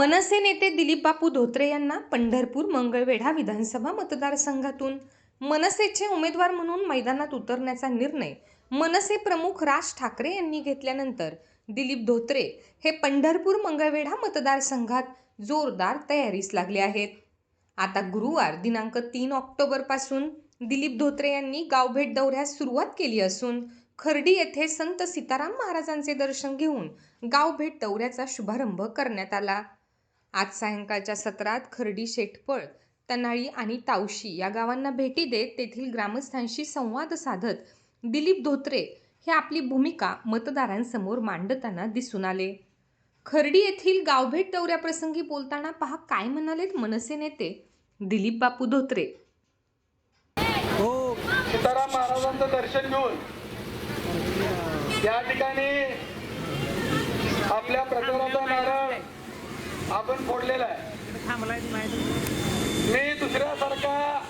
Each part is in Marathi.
मनसे नेते दिलीप बापू धोत्रे यांना पंढरपूर मंगळवेढा विधानसभा मतदारसंघातून. मनसेचे उमेदवार म्हणून मैदानात उतरण्याचा निर्णय मनसे प्रमुख राज ठाकरे यांनी घेतल्यानंतर दिलीप धोत्रे हे पंढरपूर मंगळवेढा मतदारसंघात जोरदार तयारीस लागले आहेत. आता गुरुवार दिनांक तीन ऑक्टोबरपासून दिलीप धोत्रे यांनी गावभेट दौऱ्यास सुरुवात केली असून खर्डी येथे संत सीताराम महाराजांचे दर्शन घेऊन गावभेट दौऱ्याचा शुभारंभ करण्यात आला. आज सायंकाळच्या सत्रात खर्डी शेटपळ तनाळी आणि तावशी या गावांना भेटी देत तेथील ग्रामस्थांशी संवाद साधत दिलीप धोत्रे हे आपली भूमिका मतदारांसमोर मांडताना दिसून आले. खर्डी येथील गावभेट दौऱ्याप्रसंगी बोलताना पहा काय म्हणालेत मनसे नेते दिलीप बापू धोत्रे. हो महाराजांचं दर्शन घेऊन या ठिकाणी आपल्या प्रचाराचा नारळ आपण फोडलेला आहे. नाही मी दुसऱ्यासारखा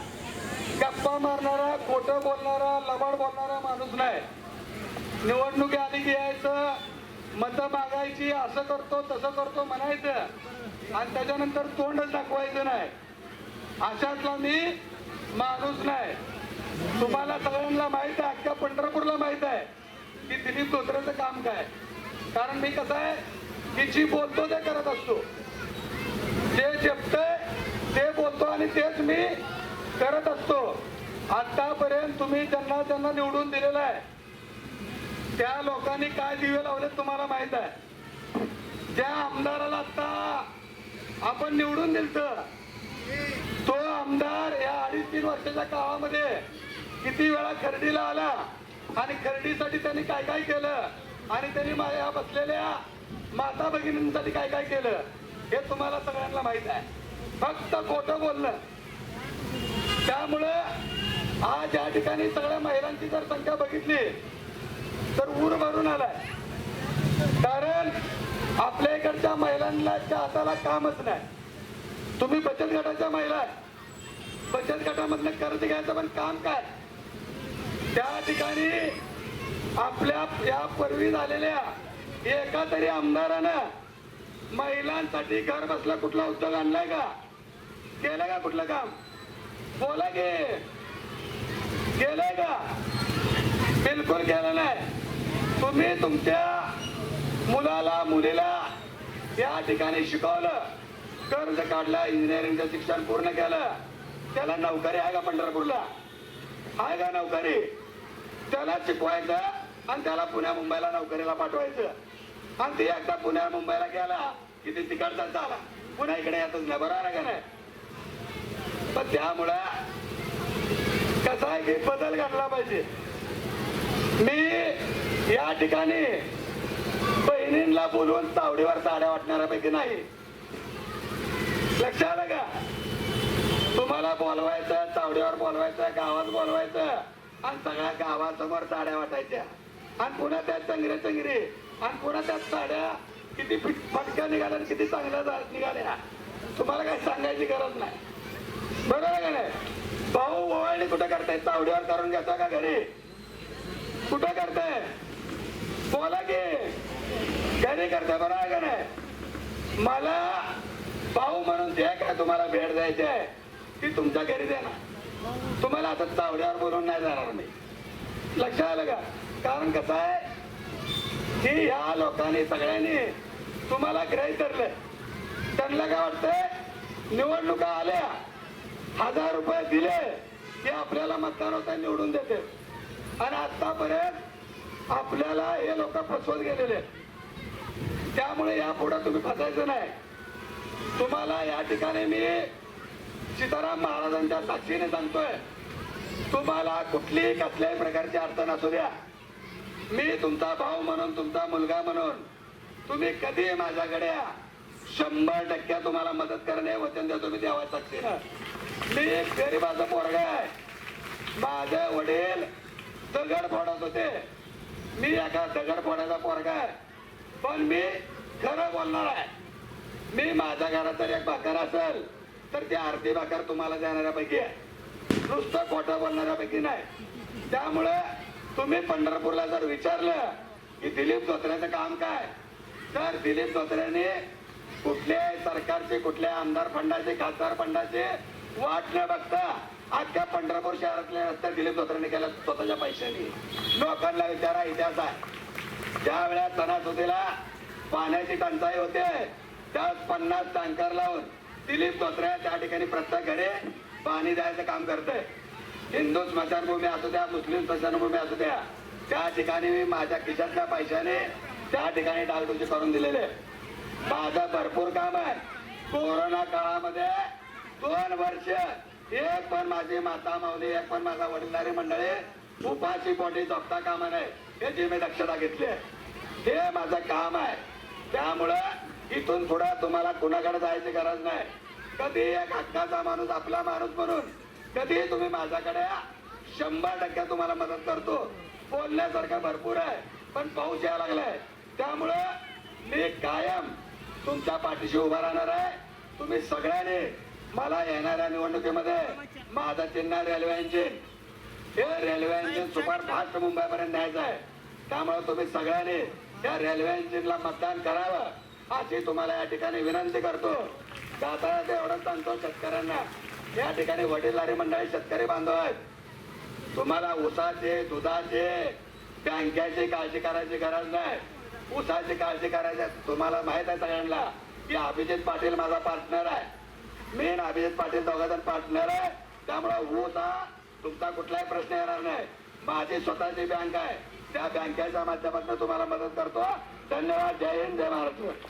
गप्पा मारणारा खोटं बोलणारा लबाड बोलणारा माणूस नाही. निवडणुकी आधी घ्यायचं यायचं मतं मागायची असं करतो तसं करतो म्हणायचं. आणि त्याच्यानंतर तोंडच दाखवायचं नाही. अशातला मी माणूस नाही. तुम्हाला सगळ्यांना माहीत आहे अख्ख्या पंढरपूरला माहीत आहे की दिलीप धोत्रेचं काम काय. कारण मी कसं आहे की जी बोलतो ते करत असतो. जे जपतंय ते बोलतो आणि तेच मी करत असतो. आतापर्यंत तुम्ही ज्यांना ज्यांना निवडून दिलेलं आहे त्या लोकांनी काय दिवे लावले तुम्हाला माहीत आहे? ज्या आमदाराला आता आपण निवडून दिलत तो आमदार या अडीच तीन वर्षाच्या काळामध्ये किती वेळा खर्डीला आला आणि खर्डीसाठी त्यांनी काय काय केलं आणि त्यांनी माझ्या बसलेल्या माता भगिनींसाठी काय काय केलं? हे तुम्हाला सगळ्यांना माहीत आहे. फक्त खोटं बोलणं. त्यामुळं आज या ठिकाणी सगळ्या महिलांची जर संख्या बघितली तर ऊर भरून आलाय. कारण आपल्या इकडच्या महिलांना हाताला कामच नाही. तुम्ही बचत गटाच्या महिला बचत गटामधलं कर्ज घ्यायचं पण काम काय? त्या ठिकाणी आपल्या या पूर्वी झालेल्या एका तरी आमदारानं महिलांसाठी घर बसला कुठला उद्योग आणलाय का? केलं का कुठलं काम? बोला की. केलंय का? बिलकुल केलं नाही. तुम्ही तुमच्या मुलाला मुलीला या ठिकाणी शिकवलं कर्ज काढलं इंजिनिअरिंगचं शिक्षण पूर्ण केलं. त्याला नोकरी आहे का पंढरपूरला? आहे का नोकरी? त्याला शिकवायचं आणि त्याला पुण्या मुंबईला नोकरीला पाठवायचं. आणि ते एकदा पुण्या मुंबईला गेला की ते तिकडचाच झाला. पुन्हा इकडे येतच नाही बरोबर आहे का नाही? पण त्यामुळं कसं आहे की बदल घडला पाहिजे. मी या ठिकाणी बहिणींना बोलवून तावडीवर साड्या वाटणाऱ्यापैकी नाही. लक्षात आलं का? तुम्हाला बोलवायचं तावडीवर बोलवायचं गावात बोलवायचं आणि सगळ्या गावासमोर साड्या वाटायच्या. आणि पुन्हा त्या चंगरे चंगरी आणि पुन्हा त्यात साड्या किती फटक्या निघाल्या किती चांगल्या निघाल्या. तुम्हाला काही सांगायची गरज नाही. बरोबर का नाही? भाऊ ओवाळणी कुठं करताय? तावडीवर करून घेता का घरी? कुठं करताय? बोला की. घरी करताय बरोबर आहे का नाही? मला भाऊ म्हणून जे काय तुम्हाला भेट द्यायची आहे ती तुमच्या घरी देणार. तुम्हाला आता चावड्यावर बोलून नाही जाणार मी. लक्षात आलं का? कारण कसं आहे? की ह्या लोकांनी सगळ्यांनी तुम्हाला ग्रहित धरलंय त्यांना काय वाटतंय? निवडणुका आल्या. हजार रुपये दिले की आपल्याला मतदान होता निवडून देते. आणि आतापर्यंत आपल्याला हे लोक फसवत गेलेले त्यामुळे या पुढे तुम्ही फसायचं नाही. तुम्हाला या ठिकाणी मी सीताराम महाराजांच्या साक्षीने सांगतोय तुम्हाला कुठलीही कसल्याही प्रकारची अडचण असू द्या. मी तुमचा भाऊ म्हणून तुमचा मुलगा म्हणून तुम्ही कधी माझ्याकडे या? शंभर टक्के तुम्हाला मदत करणे वचन देतो मी देवा साक्षीनं मी एक गरीबाचा पोरगा आहे. माझे वडील दगड फोडत होते. मी एका दगड फोडायचा पोरगा आहे. पण मी खरं बोलणार आहे. मी माझ्या घरात जर एक भाकर असेल तर ती आरती भाकर तुम्हाला देणाऱ्यापैकी आहे. नुसतं खोटं बोलणाऱ्यापैकी नाही. त्यामुळे तुम्ही पंढरपूरला जर विचारलं की दिलीप धोत्र्याचं काम काय तर दिलीप धोत्र्याने कुठल्याही सरकारचे कुठल्या आमदार फंडाचे खासदार फंडाचे वाट न बघता अख्ख्या पंढरपूर शहरातले रस्ते दिलीप धोत्र्याने केलं स्वतःच्या पैशांनी. लोकांना विचारा इतिहास आहे. ज्या वेळा सणासुदीला पाण्याची टंचाई होते त्यात पन्नास टँकर लावून दिलीप धोत्रे त्या ठिकाणी प्रत्येक घरे पाणी द्यायचं काम करते. हिंदू स्मशानभूमी असू द्या मुस्लिम स्मशानभूमी असू द्या. त्या ठिकाणी मी माझ्या खिशातल्या पैशाने त्या ठिकाणी डागडुजी करून दिलेले. माझं भरपूर काम आहे. कोरोना काळामध्ये दोन वर्ष एक पण माझी माता माऊली एक पण माझा वडीलधारी मंडळी उपाशी पोटी जपता कामा नये याची मी दक्षता घेतली आहे. हे माझं काम आहे. त्यामुळं इथून पुढे तुम्हाला कुणाकडे जायची गरज नाही. कधी एक हक्काचा माणूस आपला माणूस म्हणून कधी तुम्ही माझ्याकडे या. शंभर टक्के तुम्हाला मदत करतो. बोलण्यासारखं भरपूर आहे पण पाऊस यायला लागलाय. त्यामुळं मी कायम तुमच्या पाठीशी उभा राहणार आहे. तुम्ही सगळ्यांनी मला येणाऱ्या निवडणुकीमध्ये माझं चिन्ह रेल्वे इंजिन हे रेल्वे इंजिन सुपर फास्ट मुंबईपर्यंत न्यायचं आहे. त्यामुळे तुम्ही सगळ्यांनी या रेल्वे इंजिनला मतदान करावं अशी तुम्हाला या ठिकाणी विनंती करतो. जाता एवढं सांगतो शेतकऱ्यांना. या ठिकाणी वडीलधारी मंडळी शेतकरी बांधव आहेत. तुम्हाला ऊसाचे दुधाचे बँकेची काळजी करायची गरज नाही. ऊसाची काळजी करायची आहे. तुम्हाला माहीत आहे सगळ्यांना की अभिजित पाटील माझा पार्टनर आहे. मेन अभिजित पाटील दोघांजण पार्टनर आहे. त्यामुळे ऊस हा तुमचा कुठलाही प्रश्न येणार नाही. माझी स्वतःची बँक आहे. त्या बँकेच्या माध्यमातून तुम्हाला मदत करतो. धन्यवाद. जय हिंद जय महाराष्ट्र.